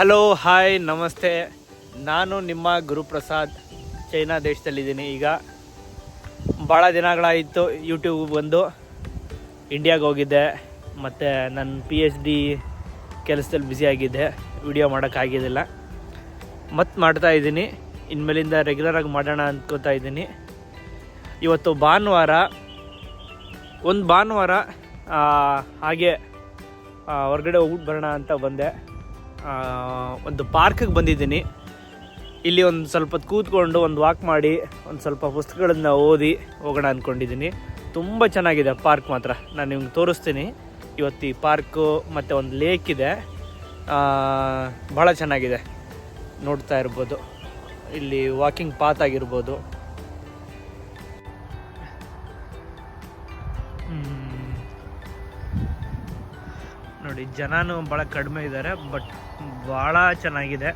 Hello hi ನಮಸ್ತೆ. ನಾನು ನಿಮ್ಮ ಗುರುಪ್ರಸಾದ್. ಚೈನಾ ದೇಶದಲ್ಲಿದ್ದೀನಿ. ಈಗ ಭಾಳ ದಿನಗಳಾಯಿತು ಯೂಟ್ಯೂಬ್ ಬಂದು. ಇಂಡಿಯಾಗೆ ಹೋಗಿದ್ದೆ. ಮತ್ತು ನನ್ನ ಪಿ ಎಚ್ ಡಿ ಕೆಲಸದಲ್ಲಿ ಬ್ಯುಸಿಯಾಗಿದ್ದೆ ವಿಡಿಯೋ ಮಾಡೋಕ್ಕಾಗಿದ್ದಿಲ್ಲ ಮತ್ತೆ ಮಾಡ್ತಾ ಇದ್ದೀನಿ. ಇನ್ಮೇಲಿಂದ ರೆಗ್ಯುಲರಾಗಿ ಮಾಡೋಣ ಅಂದ್ಕೋತಾ ಇದ್ದೀನಿ. ಇವತ್ತು ಭಾನುವಾರ, ಒಂದು ಭಾನುವಾರ ಹಾಗೆ ಹೊರಗಡೆ ಹೋಗ್ಬಿಟ್ಟು ಬರೋಣ ಅಂತ ಬಂದೆ. ಒಂದು ಪಾರ್ಕಿಗೆ ಬಂದಿದ್ದೀನಿ. ಇಲ್ಲಿ ಒಂದು ಸ್ವಲ್ಪ ಕೂತ್ಕೊಂಡು ಒಂದು ವಾಕ್ ಮಾಡಿ, ಒಂದು ಸ್ವಲ್ಪ ಪುಸ್ತಕಗಳನ್ನ ಓದಿ ಹೋಗೋಣ ಅಂದ್ಕೊಂಡಿದ್ದೀನಿ ತುಂಬ ಚೆನ್ನಾಗಿದೆ ಪಾರ್ಕ್ ಮಾತ್ರ. ನಾನು ನಿಮ್ಗೆ ತೋರಿಸ್ತೀನಿ. ಇವತ್ತು ಈ ಪಾರ್ಕು ಮತ್ತು ಒಂದು ಲೇಕ್ ಇದೆ. ಭಾಳ ಚೆನ್ನಾಗಿದೆ. ನೋಡ್ತಾ ಇರ್ಬೋದು. ಇಲ್ಲಿ ವಾಕಿಂಗ್ ಪಾತ್ ಆಗಿರ್ಬೋದು. ನೋಡಿ, ಜನನೂ ಭಾಳ ಕಡಿಮೆ ಇದ್ದಾರೆ ಬಟ್ ಭಾಳ ಚೆನ್ನಾಗಿದೆ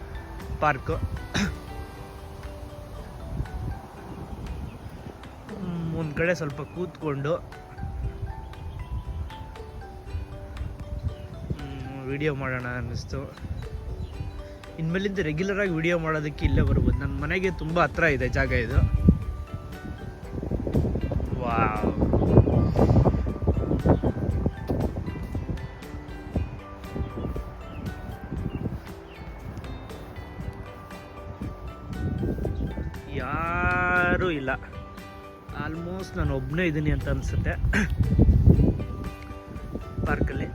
ಪಾರ್ಕು. ಒಂದು ಕಡೆ ಸ್ವಲ್ಪ ಕೂತ್ಕೊಂಡು ವಿಡಿಯೋ ಮಾಡೋಣ ಅನ್ನಿಸ್ತು. ಇನ್ಮೇಲಿಂದ ರೆಗ್ಯುಲರ್ ಆಗಿ ವಿಡಿಯೋ ಮಾಡೋದಕ್ಕೆ ಇಲ್ಲೇ ಬರ್ಬೋದು. ನನ್ನ ಮನೆಗೆ ತುಂಬ ಹತ್ರ ಇದೆ ಜಾಗ ಇದು. ಅಂತ ಅನಿಸುತ್ತೆ. ಪಾರ್ಕಲ್ಲಿ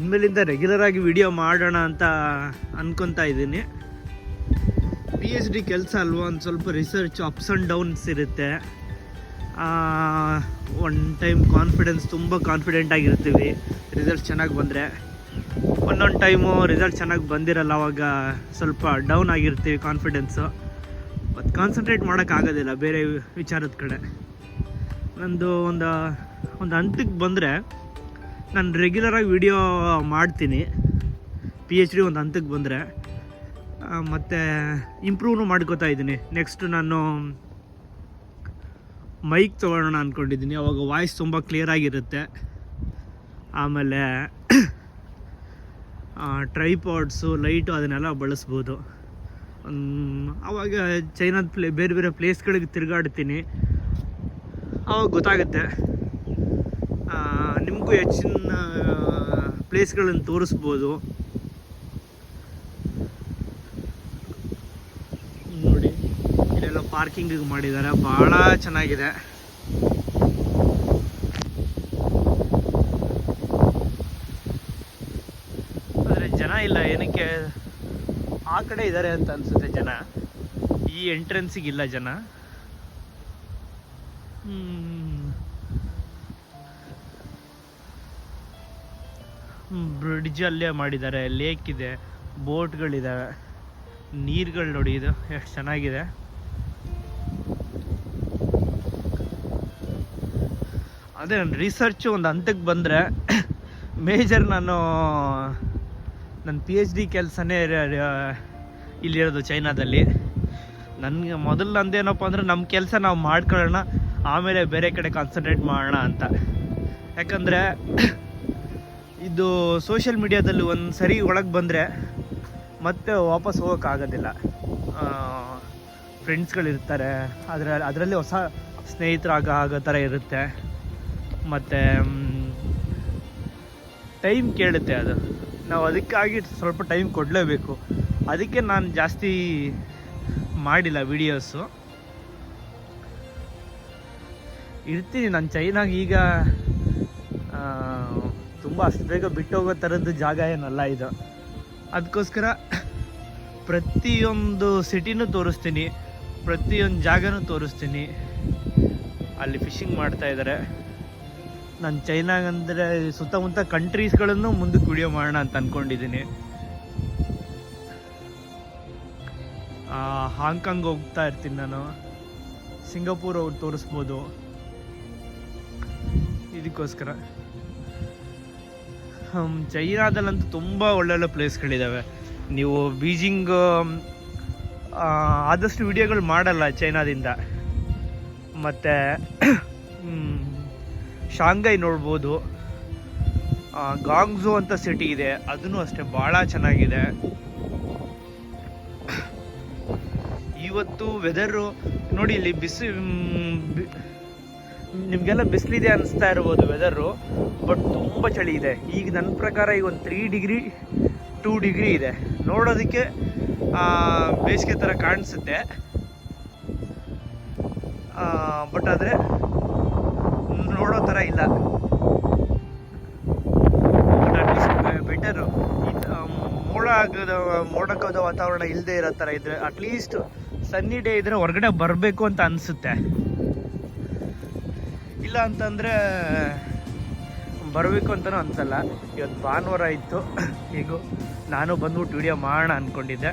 ಇನ್ಮೇಲಿಂದ ರೆಗ್ಯುಲರ್ ಆಗಿ ವಿಡಿಯೋ ಮಾಡೋಣ ಅಂತ ಅನ್ಕೊತಾ ಇದ್ದೀನಿ. ಪಿ ಎಚ್ ಡಿ ಕೆಲಸ ಅಲ್ವಾ? ಒಂದು ಸ್ವಲ್ಪ ರಿಸರ್ಚ್ ಅಪ್ಸ್ ಆ್ಯಂಡ್ ಡೌನ್ಸ್ ಇರುತ್ತೆ. ಒನ್ ಟೈಮ್ ಕಾನ್ಫಿಡೆನ್ಸ್ ತುಂಬ ಕಾನ್ಫಿಡೆಂಟ್ ಆಗಿರ್ತೀವಿ. ರಿಸಲ್ಟ್ ಚೆನ್ನಾಗಿ ಬಂದರೆ. ಒಂದೊಂದು ಟೈಮು ರಿಸಲ್ಟ್ ಚೆನ್ನಾಗಿ ಬಂದಿರಲ್ಲ, ಅವಾಗ ಸ್ವಲ್ಪ ಡೌನ್ ಆಗಿರ್ತೀವಿ ಕಾನ್ಫಿಡೆನ್ಸು ಮತ್ತು ಕಾನ್ಸಂಟ್ರೇಟ್ ಮಾಡೋಕ್ಕಾಗೋದಿಲ್ಲ ಬೇರೆ ವಿಚಾರದ ಕಡೆ. ನಂದು ಒಂದು ಒಂದು ಹಂತಕ್ಕೆ ಬಂದರೆ ನಾನು ರೆಗ್ಯುಲರಾಗಿ ವಿಡಿಯೋ ಮಾಡ್ತೀನಿ. ಪಿ ಎಚ್ ಡಿ ಒಂದು ಹಂತಕ್ಕೆ ಬಂದರೆ. ಮತ್ತು ಇಂಪ್ರೂವ್ನು ಮಾಡ್ಕೋತಾ ಇದ್ದೀನಿ. ನೆಕ್ಸ್ಟ್ ನಾನು ಮೈಕ್ ತೊಗೊಳ್ಳೋಣ ಅಂದ್ಕೊಂಡಿದ್ದೀನಿ ಅವಾಗ ವಾಯ್ಸ್ ತುಂಬ ಕ್ಲಿಯರಾಗಿರುತ್ತೆ ಆಮೇಲೆ ಟ್ರೈಪಾಡ್ಸು ಲೈಟು ಅದನ್ನೆಲ್ಲ ಬಳಸ್ಬೋದು. ಆವಾಗ ಚೈನಾದ ಪ್ಲೇ, ಬೇರೆ ಬೇರೆ ಪ್ಲೇಸ್ಗಳಿಗೆ ತಿರುಗಾಡ್ತೀನಿ. ಆವಾಗ ಗೊತ್ತಾಗುತ್ತೆ. ನಿಮಗೂ ಹೆಚ್ಚಿನ ಪ್ಲೇಸ್ಗಳನ್ನು ತೋರಿಸ್ಬೋದು. ನೋಡಿ, ಇಲ್ಲೆಲ್ಲ ಪಾರ್ಕಿಂಗಿಗೆ ಮಾಡಿದ್ದಾರೆ. ಭಾಳ ಚೆನ್ನಾಗಿದೆ ಆದರೆ ಜನ ಇಲ್ಲ, ಏನಕ್ಕೆ? ಆ ಕಡೆ ಇದ್ದಾರೆ ಅಂತ ಅನ್ಸುತ್ತೆ ಜನ. ಈ ಎಂಟ್ರೆನ್ಸಿಗೆ ಇಲ್ಲ ಜನ. ಬ್ರಿಡ್ಜ್ ಅಲ್ಲೇ ಮಾಡಿದ್ದಾರೆ. ಲೇಕ್ ಇದೆ. ಬೋಟ್ಗಳಿದ್ದಾವೆ ನೀರುಗಳು ನೋಡಿ ಇದು. ಎಷ್ಟು ಚೆನ್ನಾಗಿದೆ. ಅದೇ ನನ್ನ ರಿಸರ್ಚು ಒಂದು ಹಂತಕ್ಕೆ ಬಂದರೆ ಮೇಜರ್ ನಾನು ನನ್ನ ಪಿ ಎಚ್ ಡಿ ಕೆಲಸನೇ ಇಲ್ಲಿರೋದು ಚೈನಾದಲ್ಲಿ. ನನಗೆ ಮೊದಲು ನಂದೇನಪ್ಪ ಅಂದರೆ ನಮ್ಮ ಕೆಲಸ ನಾವು ಮಾಡ್ಕೊಳ್ಳೋಣ, ಆಮೇಲೆ ಬೇರೆ ಕಡೆ ಕಾನ್ಸಂಟ್ರೇಟ್ ಮಾಡೋಣ ಅಂತ. ಯಾಕಂದರೆ ಇದು ಸೋಷಿಯಲ್ ಮೀಡಿಯಾದಲ್ಲಿ ಒಂದು ಸರಿ ಒಳಗೆ ಬಂದರೆ ಮತ್ತೆ ವಾಪಸ್ ಹೋಗೋಕ್ಕಾಗೋದಿಲ್ಲ ಫ್ರೆಂಡ್ಸ್ಗಳಿರ್ತಾರೆ ಅದರ, ಅದರಲ್ಲಿ ಹೊಸ ಸ್ನೇಹಿತರಾಗ ಆಗೋ ಥರ ಇರುತ್ತೆ. ಮತ್ತು ಟೈಮ್ ಕೇಳುತ್ತೆ ಅದು. ನಾವು ಅದಕ್ಕಾಗಿ ಸ್ವಲ್ಪ ಟೈಮ್ ಕೊಡಲೇಬೇಕು. ಅದಕ್ಕೆ ನಾನು ಜಾಸ್ತಿ ಮಾಡಿಲ್ಲ ವಿಡಿಯೋಸು ಇರ್ತೀನಿ ನಾನು ಚೈನಾಗ ಈಗ ತುಂಬ ಅಷ್ಟು ಬೇಗ ಬಿಟ್ಟು ಹೋಗೋ ಥರದ್ದು ಜಾಗ ಏನಲ್ಲ ಇದು. ಅದಕ್ಕೋಸ್ಕರ ಪ್ರತಿಯೊಂದು ಸಿಟಿನೂ ತೋರಿಸ್ತೀನಿ, ಪ್ರತಿಯೊಂದು ಜಾಗನೂ ತೋರಿಸ್ತೀನಿ. ಅಲ್ಲಿ ಫಿಶಿಂಗ್ ಮಾಡ್ತಾ ಇದ್ದಾರೆ ನಾನು ಚೈನಾಗಂದರೆ ಸುತ್ತಮುತ್ತ ಕಂಟ್ರೀಸ್ಗಳನ್ನು ಮುಂದಕ್ಕೆ ವಿಡಿಯೋ ಮಾಡೋಣ ಅಂತ ಅಂದ್ಕೊಂಡಿದ್ದೀನಿ ಹಾಂಗ್ಕಾಂಗ್ ಹೋಗ್ತಾ ಇರ್ತೀನಿ ನಾನು. ಸಿಂಗಾಪುರ್ ಅವ್ರು ತೋರಿಸ್ಬೋದು. ಇದಕ್ಕೋಸ್ಕರ. ಚೈನಾದಲ್ಲಂತೂ ತುಂಬ ಒಳ್ಳೊಳ್ಳೆ ಪ್ಲೇಸ್ಗಳಿದ್ದಾವೆ ನೀವು ಬೀಜಿಂಗ್ ಆದಷ್ಟು ವಿಡಿಯೋಗಳು ಮಾಡಲ್ಲ ಚೈನಾದಿಂದ. ಮತ್ತು ಶಾಂಘೈ ನೋಡ್ಬೋದು. ಗಾಂಗ್ಝೋ ಅಂತ ಸಿಟಿ ಇದೆ. ಅದನ್ನು ಅಷ್ಟೇ ಭಾಳ ಚೆನ್ನಾಗಿದೆ. ಇವತ್ತು ವೆದರು ನೋಡಿ ಇಲ್ಲಿ ಬಿಸಿ ನಿಮಗೆಲ್ಲ ಬಿಸಿಲಿದೆ ಅನಿಸ್ತಾ ಇರ್ಬೋದು ವೆದರು ಬಟ್ ತುಂಬ ಚಳಿ ಇದೆ. ಈಗ ನನ್ನ ಪ್ರಕಾರ ಈಗ ಒಂದು ತ್ರೀ ಡಿಗ್ರಿ ಟೂ ಡಿಗ್ರಿ ಇದೆ. ನೋಡೋದಕ್ಕೆ ಬೇಸಿಗೆ ಥರ ಕಾಣಿಸುತ್ತೆ. ಬಟ್ ಆದರೆ ನೋಡೋ ಥರ ಇಲ್ಲ. ಬಟ್ ಅಟ್ಲೀಸ್ಟ್ ಬೆಟರು ಮೋಡ ಆಗದ, ಮೋಡಕದ ವಾತಾವರಣ ಇಲ್ಲದೆ ಇರೋ ಥರ ಇದ್ರೆ ಅಟ್ಲೀಸ್ಟ್ ಸನ್ನಿ ಡೇ ಇದ್ರೆ ಹೊರಗಡೆ ಬರಬೇಕು ಅಂತ ಅನಿಸುತ್ತೆ. ಇಲ್ಲ ಅಂತಂದರೆ, ಬರಬೇಕು ಅಂತಲೂ ಅನಿಸಲ್ಲ. ಇವತ್ತು ಭಾನುವಾರ ಇತ್ತು ಈಗ, ನಾನು ಬಂದ್ಬಿಟ್ಟು ವಿಡಿಯೋ ಮಾಡೋಣ ಅಂದ್ಕೊಂಡಿದ್ದೆ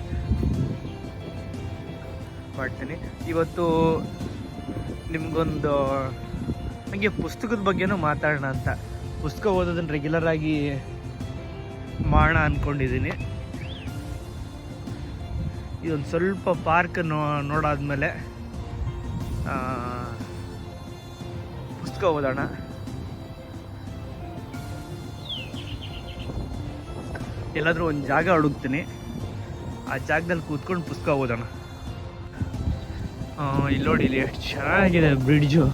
ಮಾಡ್ತೀನಿ. ಇವತ್ತು ನಿಮಗೊಂದು ನನಗೆ ಪುಸ್ತಕದ ಬಗ್ಗೆನೂ ಮಾತಾಡೋಣ ಅಂತ. ಪುಸ್ತಕ ಓದೋದನ್ನು ರೆಗ್ಯುಲರ್ ಆಗಿ ಮಾಡೋಣ ಅಂದ್ಕೊಂಡಿದ್ದೀನಿ ಇದೊಂದು ಸ್ವಲ್ಪ ಪಾರ್ಕ್ ನೋ, ನೋಡಾದ್ಮೇಲೆ ಪುಸ್ತಕ ಓದೋಣ. ಎಲ್ಲಾದರೂ ಒಂದು ಜಾಗ ಹುಡುಕ್ತೀನಿ. ಆ ಜಾಗದಲ್ಲಿ ಕೂತ್ಕೊಂಡು ಪುಸ್ತಕ ಓದೋಣ. ಇಲ್ಲಿ ನೋಡಿ, ಇಲ್ಲಿ ಎಷ್ಟು ಚೆನ್ನಾಗಿದೆ ಬ್ರಿಡ್ಜು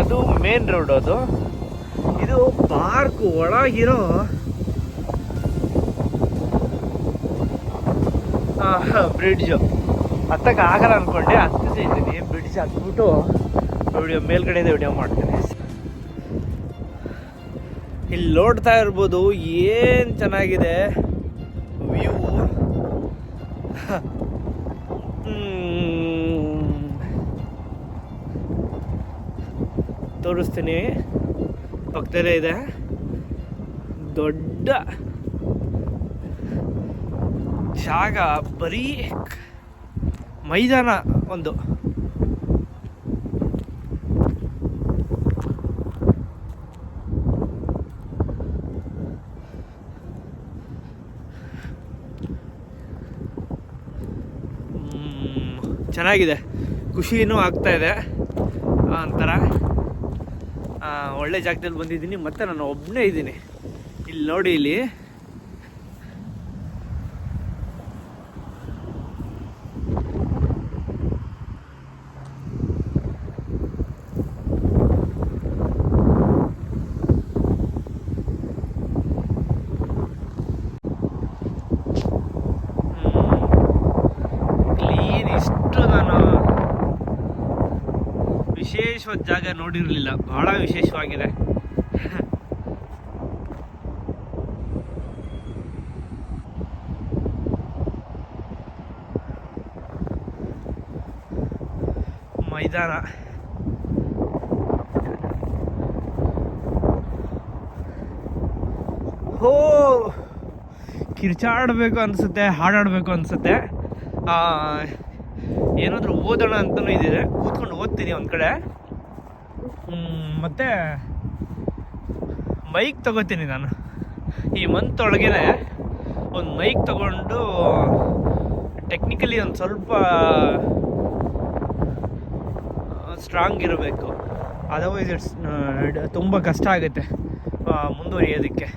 ಅದು ಮೇನ್ ರೋಡ್ ಅದು. ಇದು ಪಾರ್ಕ್ ಒಳಗಿರೋ ಬ್ರಿಡ್ಜು ಹತ್ತಕ್ಕೆ ಆಗಲ್ಲ ಅನ್ಕೊಂಡೆ ಹತ್ತಿಸಿ ಇದ್ದೀನಿ ಬ್ರಿಡ್ಜ್ ಹತ್ಬಿಟ್ಟು ವಿಡಿಯೋ ಮೇಲ್ಗಡೆಯಿಂದ ವಿಡಿಯೋ ಮಾಡ್ತೀನಿ. ಇಲ್ಲಿ ನೋಡ್ತಾ ಇರ್ಬೋದು, ಏನು ಚೆನ್ನಾಗಿದೆ. ವ್ಯೂ ತೋರಿಸ್ತೀನಿ. ಪಕ್ಕದಲ್ಲೇ ಇದೆ. ದೊಡ್ಡ ಜಾಗ ಬರೀ ಮೈದಾನ ಒಂದು. ಚೆನ್ನಾಗಿದೆ. ಖುಷಿನೂ ಆಗ್ತಾ ಇದೆ. ಒಂಥರ. ಒಳ್ಳೆ ಜಾಗದಲ್ಲಿ ಬಂದಿದ್ದೀನಿ ಮತ್ತೆ ನಾನು ಒಬ್ಬನೇ ಇದ್ದೀನಿ. ಇಲ್ಲಿ ನೋಡಿ ಇಲ್ಲಿ ಕ್ಲೀನ್ ಇಷ್ಟು ನಾನು ವಿಶೇಷವಾದ ಜಾಗ ನೋಡಿರಲಿಲ್ಲ. ಬಹಳ ವಿಶೇಷವಾಗಿದೆ. ಮೈದಾನ. ಹೋ, ಕಿರ್ಚಾಡಬೇಕು ಅನಿಸುತ್ತೆ, ಹಾಡಾಡಬೇಕು ಅನಿಸುತ್ತೆ. ಏನಾದರೂ ಓದೋಣ ಅಂತಲೂ ಇದಿದೆ. ಕೂತ್ಕೊಂಡು ಓದ್ತೀನಿ ಒಂದು ಕಡೆ. ಮತ್ತೆ ಮೈಕ್ ತಗೋತೀನಿ ನಾನು. ಈ ಮಂತ್ ಒಳಗೇನೆ ಒಂದು ಮೈಕ್ ತಗೊಂಡು ಟೆಕ್ನಿಕಲಿ ಒಂದು ಸ್ವಲ್ಪ ಸ್ಟ್ರಾಂಗ್ ಇರಬೇಕು. ಅದರ್ವೈಸ್ ಇಟ್ಸ್ ತುಂಬ ಕಷ್ಟ ಆಗುತ್ತೆ ಮುಂದುವರಿಯೋದಕ್ಕೆ.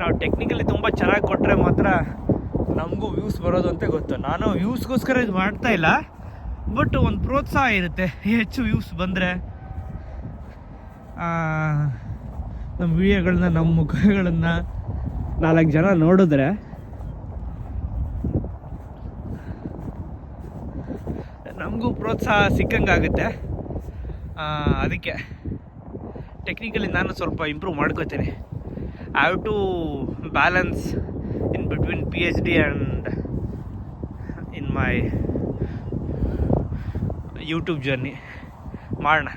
ನಾವು ಟೆಕ್ನಿಕಲಿ ತುಂಬ ಚೆನ್ನಾಗಿ ಕೊಟ್ಟರೆ ಮಾತ್ರ ನಮಗೂ ವ್ಯೂಸ್ ಬರೋದು ಅಂತ ಗೊತ್ತು. ನಾನು ವ್ಯೂಸ್ಗೋಸ್ಕರ ಇದು ಮಾಡ್ತಾ ಇಲ್ಲ. ಬಟ್ ಒಂದು ಪ್ರೋತ್ಸಾಹ ಇರುತ್ತೆ. ಹೆಚ್ಚು ವ್ಯೂಸ್ ಬಂದರೆ. ನಮ್ಮ ವಿಡಿಯೋಗಳನ್ನ ನಮ್ಮ ಮುಖಗಳನ್ನು ನಾಲ್ಕು ಜನ ನೋಡಿದ್ರೆ ನಮಗೂ ಪ್ರೋತ್ಸಾಹ ಸಿಕ್ಕಂಗಾಗುತ್ತೆ. ಅದಕ್ಕೆ ಟೆಕ್ನಿಕಲಿ ನಾನು ಸ್ವಲ್ಪ ಇಂಪ್ರೂವ್ ಮಾಡ್ಕೋತೀನಿ. Have to balance in between P H D and in my YouTube journey ಮಾಡೋಣ.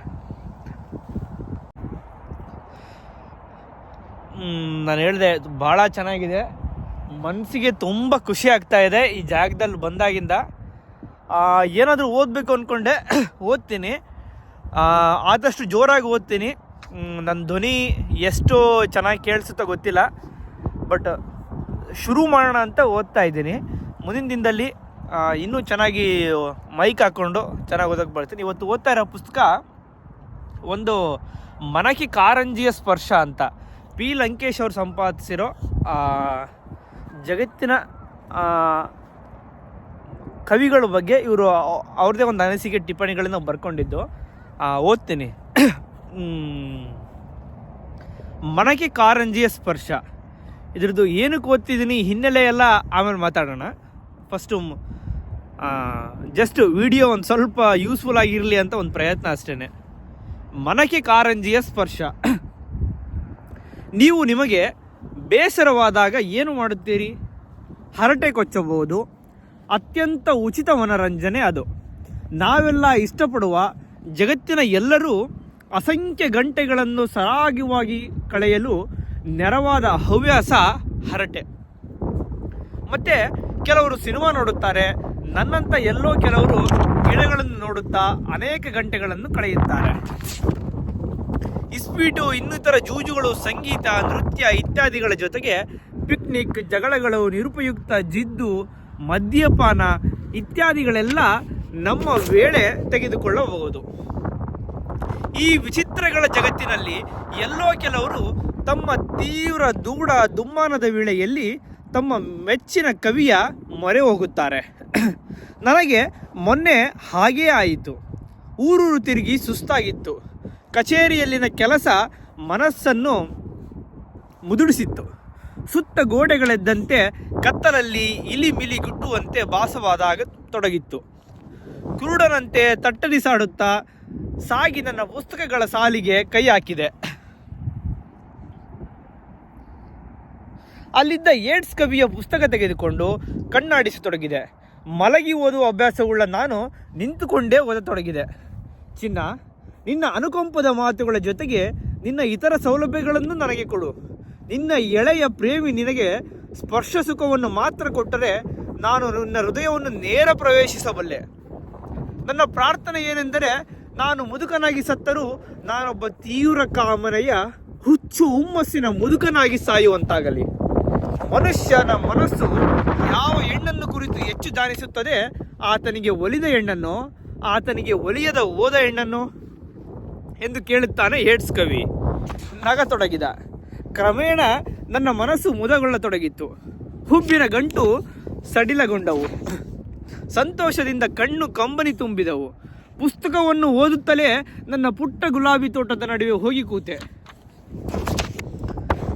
ನಾನು ಹೇಳಿದೆ, ಭಾಳ ಚೆನ್ನಾಗಿದೆ. ಮನಸ್ಸಿಗೆ ತುಂಬ ಖುಷಿ ಆಗ್ತಾ ಇದೆ ಈ ಜಾಗದಲ್ಲಿ ಬಂದಾಗಿಂದ. ಏನಾದರೂ ಓದಬೇಕು ಅಂದ್ಕೊಂಡೆ ಓದ್ತೀನಿ. ಆದಷ್ಟು ಜೋರಾಗಿ ಓದ್ತೀನಿ. ನನ್ನ ಧ್ವನಿ ಎಷ್ಟು ಚೆನ್ನಾಗಿ ಕೇಳಿಸುತ್ತೋ ಗೊತ್ತಿಲ್ಲ. ಬಟ್, ಶುರು ಮಾಡೋಣ ಅಂತ ಓದ್ತಾ ಇದ್ದೀನಿ. ಮುಂದಿನ ದಿನದಲ್ಲಿ ಇನ್ನೂ ಚೆನ್ನಾಗಿ ಮೈಕ್ ಹಾಕ್ಕೊಂಡು ಚೆನ್ನಾಗಿ ಓದಕ್ಕೆ ಬರ್ತೀನಿ. ಇವತ್ತು ಓದ್ತಾ ಇರೋ ಪುಸ್ತಕ ಒಂದು ಮನಕಿ ಕಾರಂಜಿಯ ಸ್ಪರ್ಶ ಅಂತ. ಪಿ. ಲಂಕೇಶ್ ಅವರು ಸಂಪಾದಿಸಿರೋ ಜಗತ್ತಿನ ಕವಿಗಳ ಬಗ್ಗೆ ಇವರು ಅವ್ರದ್ದೇ ಒಂದು ಅನಿಸಿಕೆ ಟಿಪ್ಪಣಿಗಳನ್ನು ಬರ್ಕೊಂಡಿದ್ದು. ಓದ್ತೀನಿ. ಮನಕೆ ಕಾರಂಜಿಯ ಸ್ಪರ್ಶ. ಇದ್ರದ್ದು ಏನಕ್ಕೆ ಓದ್ತಿದ್ದೀನಿ ಹಿನ್ನೆಲೆ ಎಲ್ಲ ಆಮೇಲೆ ಮಾತಾಡೋಣ. ಫಸ್ಟು ಜಸ್ಟ್ ವಿಡಿಯೋ ಒಂದು ಸ್ವಲ್ಪ ಯೂಸ್ಫುಲ್ ಆಗಿರಲಿ ಅಂತ ಒಂದು ಪ್ರಯತ್ನ ಅಷ್ಟೇ ಮನಕೆ ಕಾರಂಜಿಯ ಸ್ಪರ್ಶ. ನೀವು ನಿಮಗೆ ಬೇಸರವಾದಾಗ ಏನು ಮಾಡುತ್ತೀರಿ? ಹರಟೆ ಕೊಚ್ಚಬಹುದು. ಅತ್ಯಂತ ಉಚಿತ ಮನರಂಜನೆ ಅದು. ನಾವೆಲ್ಲ ಇಷ್ಟಪಡುವ ಜಗತ್ತಿನ ಎಲ್ಲರೂ ಅಸಂಖ್ಯ ಗಂಟೆಗಳನ್ನು ಸರಾಗವಾಗಿ ಕಳೆಯಲು ನೆರವಾದ ಹವ್ಯಾಸ ಹರಟೆ. ಮತ್ತೆ ಕೆಲವರು ಸಿನಿಮಾ ನೋಡುತ್ತಾರೆ ನನ್ನಂತ ಎಲ್ಲೋ ಕೆಲವರು ಗಿಡಗಳನ್ನು ನೋಡುತ್ತಾ ಅನೇಕ ಗಂಟೆಗಳನ್ನು ಕಳೆಯುತ್ತಾರೆ. ಇಸ್ಪೀಟು ಇನ್ನಿತರ ಜೂಜುಗಳು, ಸಂಗೀತ, ನೃತ್ಯ ಇತ್ಯಾದಿಗಳ ಜೊತೆಗೆ ಪಿಕ್ನಿಕ್, ಜಗಳಗಳು, ನಿರುಪಯುಕ್ತ ಜಿದ್ದು, ಮದ್ಯಪಾನ ಇತ್ಯಾದಿಗಳೆಲ್ಲ ನಮ್ಮ ವೇಳೆ ತೆಗೆದುಕೊಳ್ಳಬಹುದು. ಈ ವಿಚಿತ್ರಗಳ ಜಗತ್ತಿನಲ್ಲಿ ಎಲ್ಲೋ ಕೆಲವರು ತಮ್ಮ ತೀವ್ರ ದೂಡ, ದುಮ್ಮಾನದ ವೇಳೆಯಲ್ಲಿ ತಮ್ಮ ಮೆಚ್ಚಿನ ಕವಿಯ ಮೊರೆ ಹೋಗುತ್ತಾರೆ. ನನಗೆ ಮೊನ್ನೆ ಹಾಗೇ ಆಯಿತು. ಊರೂರು ತಿರುಗಿ ಸುಸ್ತಾಗಿತ್ತು. ಕಚೇರಿಯಲ್ಲಿನ ಕೆಲಸ ಮನಸ್ಸನ್ನು ಮುದುಡಿಸಿತ್ತು. ಸುತ್ತ ಗೋಡೆಗಳೆದ್ದಂತೆ ಕತ್ತಲಲ್ಲಿ ಇಲಿ ಮಿಲಿ ಗುಟ್ಟುವಂತೆ ಭಾಸವಾದಾಗ ತೊಡಗಿತ್ತು. ಕುರುಡನಂತೆ ತಟ್ಟರಿಸಾಡುತ್ತಾ ಸಾಗಿ ನನ್ನ ಪುಸ್ತಕಗಳ ಸಾಲಿಗೆ ಕೈ ಹಾಕಿದೆ. ಅಲ್ಲಿದ್ದ ಏಡ್ಸ್ ಕವಿಯ ಪುಸ್ತಕ ತೆಗೆದುಕೊಂಡು ಕಣ್ಣಾಡಿಸತೊಡಗಿದೆ. ಮಲಗಿ ಓದುವ ಅಭ್ಯಾಸವುಳ್ಳ ನಾನು ನಿಂತುಕೊಂಡೇ ಓದತೊಡಗಿದೆ. ಚಿನ್ನ, ನಿನ್ನ ಅನುಕಂಪದ ಮಾತುಗಳ ಜೊತೆಗೆ ನಿನ್ನ ಇತರ ಸೌಲಭ್ಯಗಳನ್ನು ನನಗೆ ಕೊಡು. ನಿನ್ನ ಎಳೆಯ ಪ್ರೇಮಿ ನಿನಗೆ ಸ್ಪರ್ಶ ಸುಖವನ್ನು ಮಾತ್ರ ಕೊಟ್ಟರೆ ನಾನು ನನ್ನ ಹೃದಯವನ್ನು ನೇರ ಪ್ರವೇಶಿಸಬಲ್ಲೆ. ನನ್ನ ಪ್ರಾರ್ಥನೆ ಏನೆಂದರೆ ನಾನು ಮುದುಕನಾಗಿ ಸತ್ತರೂ ನಾನೊಬ್ಬ ತೀವ್ರ ಕಾಮನೆಯ ಹುಚ್ಚು ಹುಮ್ಮಸ್ಸಿನ ಮುದುಕನಾಗಿ ಸಾಯುವಂತಾಗಲಿ. ಮನುಷ್ಯನ ಮನಸ್ಸು ಯಾವ ಕುರಿತು ಹೆಚ್ಚು ಧ್ಯಾನಿಸುತ್ತದೆ. ಆತನಿಗೆ ಒಲಿದ ಹೆಣ್ಣನ್ನು, ಆತನಿಗೆ ಒಲಿಯದ ಓದ ಹೆಣ್ಣನ್ನು ಎಂದು ಕೇಳುತ್ತಾನೆ ಏಡ್ಸ್ ಕವಿ. ನಗತೊಡಗಿದ. ಕ್ರಮೇಣ ನನ್ನ ಮನಸ್ಸು ಮುದಗೊಳ್ಳತೊಡಗಿತ್ತು. ಹುಬ್ಬಿನ ಗಂಟು ಸಡಿಲಗೊಂಡವು. ಸಂತೋಷದಿಂದ ಕಣ್ಣು ಕಂಬನಿ ತುಂಬಿದವು. ಪುಸ್ತಕವನ್ನು ಓದುತ್ತಲೇ ನನ್ನ ಪುಟ್ಟ ಗುಲಾಬಿ ತೋಟದ ನಡುವೆ ಹೋಗಿ ಕೂತೆ.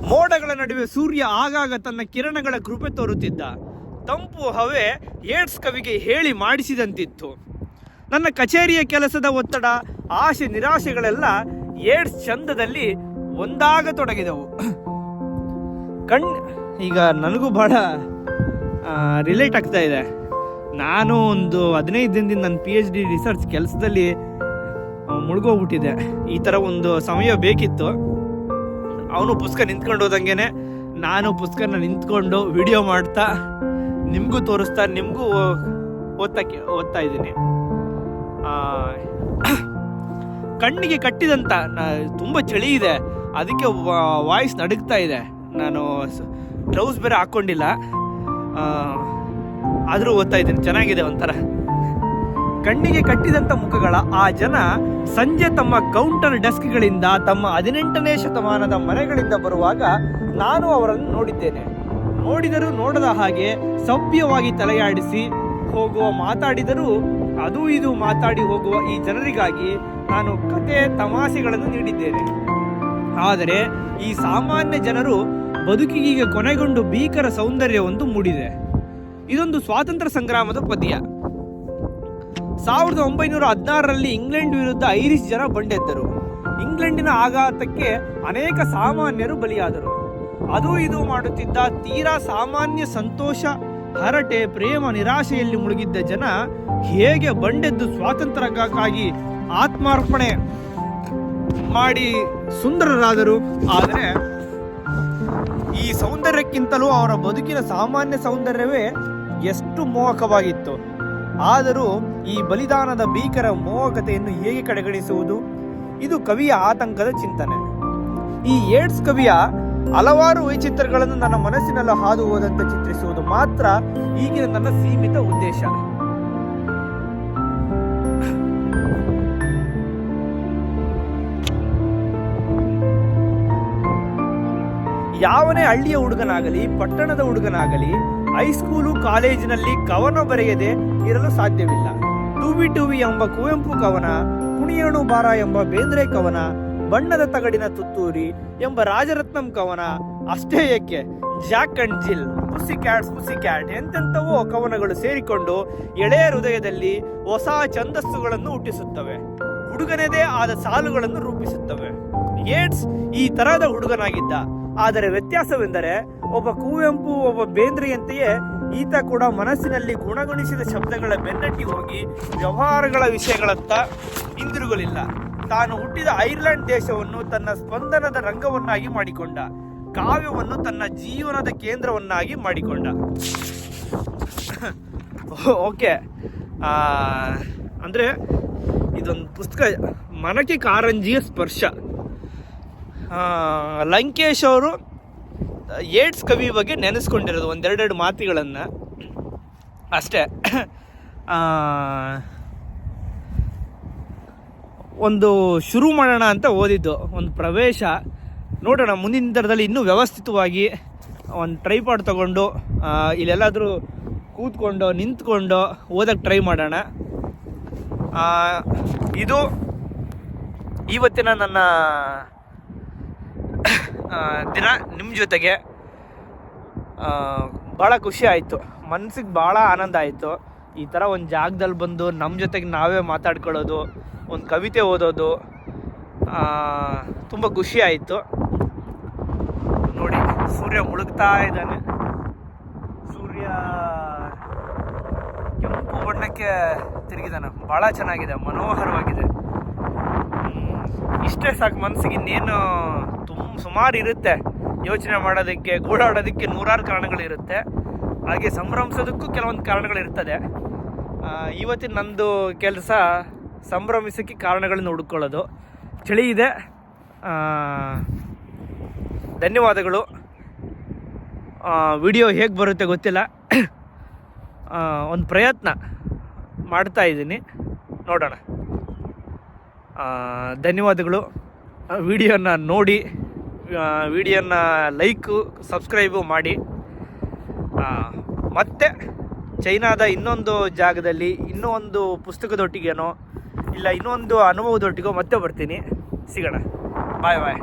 ಮೋಡಗಳ ನಡುವೆ ಸೂರ್ಯ ಆಗಾಗ ತನ್ನ ಕಿರಣಗಳ ಕೃಪೆ ತೋರುತ್ತಿದ್ದ. ತಂಪು ಹವೆ ಏಡ್ಸ್ ಕವಿಗೆ ಹೇಳಿ ಮಾಡಿಸಿದಂತಿತ್ತು. ನನ್ನ ಕಚೇರಿಯ ಕೆಲಸದ ಒತ್ತಡ, ಆಸೆ ನಿರಾಶೆಗಳೆಲ್ಲ ಏಡ್ಸ್ ಚಂದದಲ್ಲಿ ಒಂದಾಗತೊಡಗಿದವು. ಕಣ್, ಈಗ ನನಗೂ ಬಹಳ ರಿಲೇಟ್ ಆಗ್ತಾ ಇದೆ. ನಾನು ಒಂದು ಹದಿನೈದು ದಿನದಿಂದ ನನ್ನ ಪಿ ಎಚ್ ಡಿ ರಿಸರ್ಚ್ ಕೆಲಸದಲ್ಲಿ ಮುಳುಗೋಗ್ಬಿಟ್ಟಿದೆ ಈ ಥರ ಒಂದು ಸಮಯ ಬೇಕಿತ್ತು. ಅವನು ಪುಸ್ತಕ ನಿಂತ್ಕೊಂಡು ಹೋದಂಗೆ ನಾನು ಪುಸ್ತಕನ ನಿಂತ್ಕೊಂಡು ವಿಡಿಯೋ ಮಾಡ್ತಾ ನಿಮಗೂ ತೋರಿಸ್ತಾ, ನಿಮಗೂ ಓದ್ತಾಕೆ ಓದ್ತಾ ಇದ್ದೀನಿ. ಕಣ್ಣಿಗೆ ಕಟ್ಟಿದಂತ ತುಂಬ ಚಳಿ ಇದೆ. ಅದಕ್ಕೆ ವಾಯ್ಸ್ ನಡುಗ್ತಾ ಇದೆ. ನಾನು ಗ್ಲೌಸ್ ಬೇರೆ ಹಾಕ್ಕೊಂಡಿಲ್ಲ ಆದರೂ ಓದ್ತಾ ಇದ್ದೀನಿ. ಚೆನ್ನಾಗಿದೆ ಒಂಥರ. ಕಣ್ಣಿಗೆ ಕಟ್ಟಿದಂತ ಮುಖಗಳ ಆ ಜನ ಸಂಜೆ ತಮ್ಮ ಕೌಂಟರ್ ಡೆಸ್ಕ್ಗಳಿಂದ ತಮ್ಮ ಹದಿನೆಂಟನೇ ಶತಮಾನದ ಮನೆಗಳಿಂದ ಬರುವಾಗ ನಾನು ಅವರನ್ನು ನೋಡಿದ್ದೇನೆ. ನೋಡಿದರೂ ನೋಡದ ಹಾಗೆ ಸಭ್ಯವಾಗಿ ತಲೆಯಾಡಿಸಿ ಹೋಗುವ ಮಾತಾಡಿದರೂ ಅದು ಇದು ಮಾತಾಡಿ ಹೋಗುವ ಈ ಜನರಿಗಾಗಿ ನಾನು ಕತೆ ತಮಾಷೆಗಳನ್ನು ನೀಡಿದ್ದೇನೆ. ಆದರೆ ಈ ಸಾಮಾನ್ಯ ಜನರು ಬದುಕಿಗೆ ಕೊನೆಗೊಂಡು ಭೀಕರ ಸೌಂದರ್ಯವೊಂದು ಮೂಡಿದೆ. ಇದೊಂದು ಸ್ವಾತಂತ್ರ್ಯ ಸಂಗ್ರಾಮದ ಪದ್ಯ. ಸಾವಿರದ ಒಂಬೈನೂರ ಹದಿನಾರರಲ್ಲಿ ಇಂಗ್ಲೆಂಡ್ ವಿರುದ್ಧ ಐರಿಷ್ ಜನ ಬಂಡೆದ್ದರು ಇಂಗ್ಲೆಂಡಿನ ಆಘಾತಕ್ಕೆ ಅನೇಕ ಸಾಮಾನ್ಯರು ಬಲಿಯಾದರು. ಅದು ಇದು ಮಾಡುತ್ತಿದ್ದ ತೀರಾ ಸಾಮಾನ್ಯ ಸಂತೋಷ, ಹರಟೆ, ಪ್ರೇಮ, ನಿರಾಶೆಯಲ್ಲಿ ಮುಳುಗಿದ್ದ ಜನ ಹೇಗೆ ಬಂಡೆದ್ದು ಸ್ವಾತಂತ್ರ್ಯಕ್ಕಾಗಿ ಆತ್ಮಾರ್ಪಣೆ ಮಾಡಿ ಸುಂದರರಾದರು. ಆದರೆ ಈ ಸೌಂದರ್ಯಕ್ಕಿಂತಲೂ ಅವರ ಬದುಕಿನ ಸಾಮಾನ್ಯ ಸೌಂದರ್ಯವೇ ಎಷ್ಟು ಮೋಹಕವಾಗಿತ್ತು. ಆದರೂ ಈ ಬಲಿದಾನದ ಭೀಕರ ಮೋಹಕತೆಯನ್ನು ಹೇಗೆ ಕಡೆಗಣಿಸುವುದು? ಇದು ಕವಿಯ ಆತಂಕದ ಚಿಂತನೆ. ಈ ಏಡ್ಸ್ ಕವಿಯ ಹಲವಾರು ವೈಚಿತ್ರಗಳನ್ನು ನನ್ನ ಮನಸ್ಸಿನಲ್ಲೂ ಹಾದು ಹೋದಂತೆ ಚಿತ್ರಿಸುವುದು ಮಾತ್ರ ಈಗಿನ ನನ್ನ ಸೀಮಿತ ಉದ್ದೇಶ. ಯಾವನೇ ಹಳ್ಳಿಯ ಹುಡುಗನಾಗಲಿ, ಪಟ್ಟಣದ ಹುಡುಗನಾಗಲಿ ಹೈಸ್ಕೂಲು ಕಾಲೇಜಿನಲ್ಲಿ ಕವನ ಬರೆಯದೆ ಇರಲು ಸಾಧ್ಯವಿಲ್ಲ. ಟೂವಿ ಟೂವಿ ಎಂಬ ಕುವೆಂಪು ಕವನ, ಕುಣಿಯಣು ಬಾರ ಎಂಬ ಬೇಂದ್ರೆ ಕವನ ಬಣ್ಣದ ತಗಡಿನ ತುತ್ತೂರಿ ಎಂಬ ರಾಜರತ್ನಂ ಕವನ. ಅಷ್ಟೇ ಏಕೆ? Jack and Jill pussy cat pussy cat ಎಂತೆಂಥವೋ ಕವನಗಳು ಸೇರಿಕೊಂಡು ಎಳೆಯ ಹೃದಯದಲ್ಲಿ ಹೊಸ ಛಂದಸ್ಸುಗಳನ್ನು ಹುಟ್ಟಿಸುತ್ತವೆ. ಹುಡುಗನದೇ ಆದ ಸಾಲುಗಳನ್ನು ರೂಪಿಸುತ್ತವೆ. ಏಡ್ಸ್ ಈ ತರಹದ ಹುಡುಗನಾಗಿದ್ದ. ಆದರೆ ವ್ಯತ್ಯಾಸವೆಂದರೆ ಒಬ್ಬ ಕುವೆಂಪು, ಒಬ್ಬ ಬೇಂದ್ರೆಯಂತೆಯೇ ಈತ ಕೂಡ ಮನಸ್ಸಿನಲ್ಲಿ ಗುಣಗುಣಿಸಿದ ಶಬ್ದಗಳ ಬೆನ್ನಟ್ಟಿ ಹೋಗಿ ವ್ಯವಹಾರಗಳ ವಿಷಯಗಳತ್ತ ಹಿಂದಿರುಗಲಿಲ್ಲ. ತಾನು ಹುಟ್ಟಿದ ಐರ್ಲೆಂಡ್ ದೇಶವನ್ನು ತನ್ನ ಸ್ಪಂದನದ ರಂಗವನ್ನಾಗಿ ಮಾಡಿಕೊಂಡ, ಕಾವ್ಯವನ್ನು ತನ್ನ ಜೀವನದ ಕೇಂದ್ರವನ್ನಾಗಿ ಮಾಡಿಕೊಂಡ. ಓಕೆ. ಅಂದರೆ ಇದೊಂದು ಪುಸ್ತಕ, ಮನಕೆ ಕಾರಂಜಿಯ ಸ್ಪರ್ಶ. ಲಂಕೇಶ್ ಅವರು ಏಡ್ಸ್ ಕವಿ ಬಗ್ಗೆ ನೆನೆಸ್ಕೊಂಡಿರೋದು, ಒಂದೆರಡೆರಡು ಮಾತುಗಳನ್ನು. ಅಷ್ಟೇ. ಒಂದು ಶುರು ಮಾಡೋಣ ಅಂತ ಓದಿದ್ದು, ಒಂದು ಪ್ರವೇಶ. ನೋಡೋಣ, ಮುಂದಿನ ದರದಲ್ಲಿ ಇನ್ನೂ ವ್ಯವಸ್ಥಿತವಾಗಿ ಒಂದು ಟ್ರೈಪಾಡ್ ತಗೊಂಡು ಇಲ್ಲೆಲ್ಲಾದರೂ ಕೂತ್ಕೊಂಡು, ನಿಂತ್ಕೊಂಡು ಓದಕ್ಕೆ ಟ್ರೈ ಮಾಡೋಣ. ಇದು ಇವತ್ತಿನ ನನ್ನ ದಿನ ನಿಮ್ಮ ಜೊತೆಗೆ. ಭಾಳ ಖುಷಿ ಆಯಿತು. ಮನಸ್ಸಿಗೆ ಭಾಳ ಆನಂದ ಆಯಿತು. ಈ ಥರ ಒಂದು ಜಾಗದಲ್ಲಿ ಬಂದು ನಮ್ಮ ಜೊತೆಗೆ ನಾವೇ ಮಾತಾಡ್ಕೊಳ್ಳೋದು, ಒಂದು ಕವಿತೆ ಓದೋದು ತುಂಬ ಖುಷಿ ಆಯಿತು. ನೋಡಿ, ಸೂರ್ಯ ಮುಳುಗ್ತಾ ಇದ್ದಾನೆ. ಸೂರ್ಯ ಕೆಂಪು ಬಣ್ಣಕ್ಕೆ ತಿರುಗಿದಾನೆ. ಭಾಳ ಚೆನ್ನಾಗಿದೆ, ಮನೋಹರವಾಗಿದೆ. ಇಷ್ಟೇ ಸಾಕು, ಮನಸ್ಸಿಗೆ ಇನ್ನೇನು ತುಂಬ ಸುಮಾರು ಇರುತ್ತೆ. ಯೋಚನೆ ಮಾಡೋದಕ್ಕೆ ಗೂಡಾಡೋದಕ್ಕೆ ನೂರಾರು ಕಾರಣಗಳಿರುತ್ತೆ. ಹಾಗೆ ಸಂಭ್ರಮಿಸೋದಕ್ಕೂ ಕೆಲವೊಂದು ಕಾರಣಗಳಿರ್ತದೆ. ಇವತ್ತಿನ ನಂದು ಕೆಲಸ ಸಂಭ್ರಮಿಸೋಕ್ಕೆ ಕಾರಣಗಳನ್ನು ಹುಡ್ಕೊಳ್ಳೋದು. ಚಳಿ ಇದೆ. ಧನ್ಯವಾದಗಳು. ವಿಡಿಯೋ ಹೇಗೆ ಬರುತ್ತೆ ಗೊತ್ತಿಲ್ಲ. ಒಂದು ಪ್ರಯತ್ನ ಮಾಡ್ತಾ ಇದ್ದೀನಿ. ನೋಡೋಣ. ಧನ್ಯವಾದಗಳು. ವಿಡಿಯೋನ ನೋಡಿ ವಿಡಿಯೋನ ಲೈಕು, ಸಬ್ಸ್ಕ್ರೈಬು ಮಾಡಿ. ಮತ್ತೆ ಚೈನಾದ ಇನ್ನೊಂದು ಜಾಗದಲ್ಲಿ ಇನ್ನೂ ಒಂದು ಪುಸ್ತಕದೊಟ್ಟಿಗೇನೋ ಇಲ್ಲ ಇನ್ನೊಂದು ಅನುಭವದೊಟ್ಟಿಗೋ ಮತ್ತೆ ಬರ್ತೀನಿ. ಸಿಗೋಣ. ಬಾಯ್ ಬಾಯ್